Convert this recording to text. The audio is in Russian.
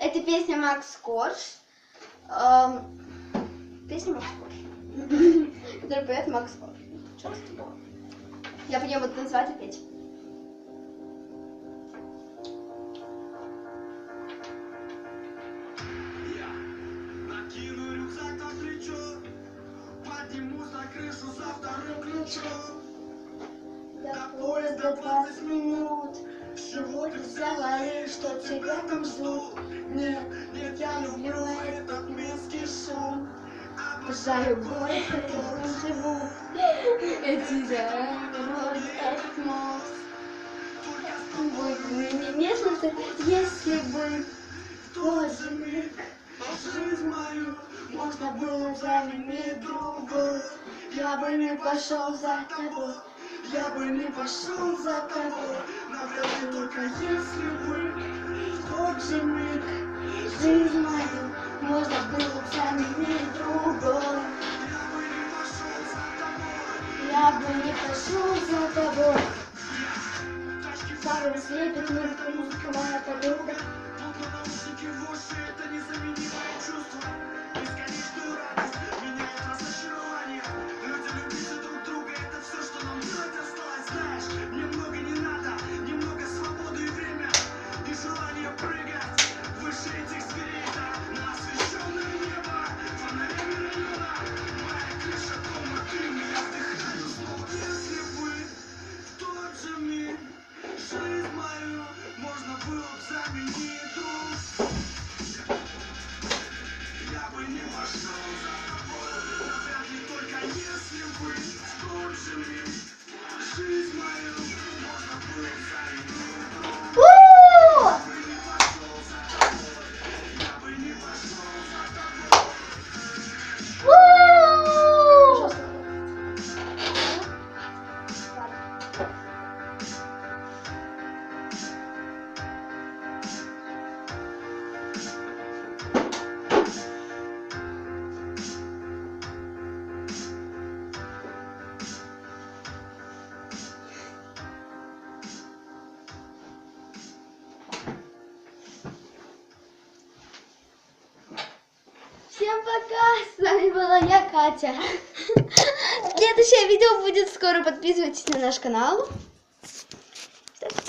Это песня Макс Корж. Эм, Песня Макс Корж. Которую поет Макс Корж. Чёрт с тобой. Я по ней буду танцевать и петь. Крышу за вторым ключом. До поезда 20 минут. Сегодня говоришь, что тебя там ждут. Нет, нет, я люблю этот минский шум. Обожаю город, в котором живу. Эти дороги, этот мост. Вы были нежности, если бы в тот же миг Жизнь мою можно было заменить другой. Я бы не пошел за тобой, я бы не пошел за тобой. навряд ли Только если бы тот же миг жизнь мою можно было заменить другой. я бы не пошел за тобой. Я бы не пошел за тобой. Фары слепит музыка, музыка моя подруга. Всем пока! С вами была я, Катя. Следующее видео будет скоро. Подписывайтесь на наш канал.